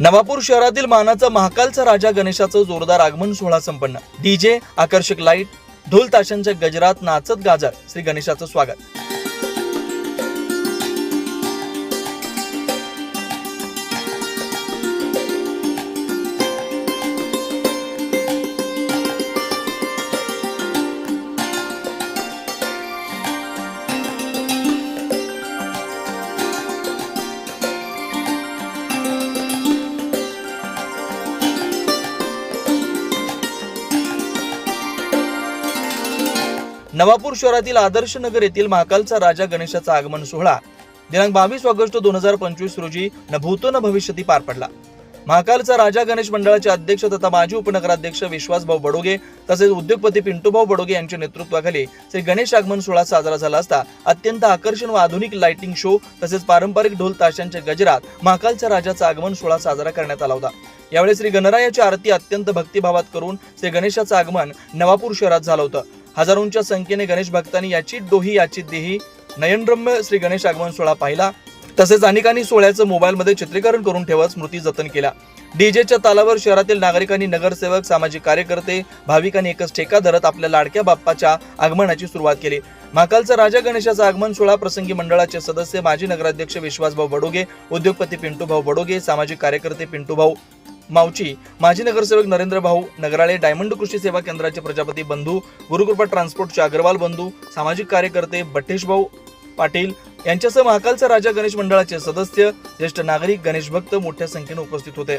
नवापूर शहरातील मानाचा महाकालचा राजा गणेशाचं जोरदार आगमन सोहळा संपन्न. डीजे आकर्षक लाइट ढोल ताशांच्या गजरात नाचत गाजत श्री गणेशाचं स्वागत. नवापूर शहरातील आदर्श नगर येथील महाकालचा राजा गणेशाचा आगमन सोहळा दिनांक बावीस ऑगस्ट दोन हजार पंचवीस रोजी न भूतो न भविष्यती पार पडला. महाकालचा राजा गणेश मंडळाचे अध्यक्ष तथा माजी उपनगराध्यक्ष विश्वासभाऊ बडोगे तसेच उद्योगपती पिंटूभाऊ बडोगे यांच्या नेतृत्वाखाली श्री गणेश आगमन सोहळा साजरा झाला असता अत्यंत आकर्षण व आधुनिक लाइटिंग शो तसेच पारंपरिक ढोल ताशांच्या गजरात महाकालच्या राजाचा आगमन सोहळा साजरा करण्यात आला होता. यावेळी श्री गणरायाची आरती अत्यंत भक्तिभावात करून श्री गणेशाचं आगमन नवापूर शहरात झालं होतं. हजारोंच्या संख्येने गणेश भक्तांनी याची डोही याची देही. नयनरम्य श्री गणेश आगमन सोहळा पाहिला. तसेच अनेकांनी सोहळ्याचं मोबाईलमध्ये चित्रीकरण करून ठेवत स्मृती जतन केला डीजेच्या तालावर शहरातील नागरिकांनी नगरसेवक सामाजिक कार्यकर्ते भाविकांनी एकच ठेका धरत आपल्या लाडक्या बाप्पाच्या आगमनाची सुरुवात केली. महाकालचा राजा गणेशाचा आगमन सोहळा प्रसंगी मंडळाचे सदस्य माजी नगराध्यक्ष विश्वासभाऊ बडोगे उद्योगपती पिंटूभाऊ बडोगे सामाजिक कार्यकर्ते पिंटूभाऊ मावची माजी नगरसेवक नरेंद्र भाऊ नगराळे डायमंड कृषी सेवा केंद्राचे प्रजापती बंधू गुरुकृपा ट्रान्सपोर्टचे अग्रवाल बंधू सामाजिक कार्यकर्ते बट्टेश भाऊ पाटील यांच्यासह महाकालचा राजा गणेश मंडळाचे सदस्य ज्येष्ठ नागरिक गणेश भक्त मोठ्या संख्येने उपस्थित होते.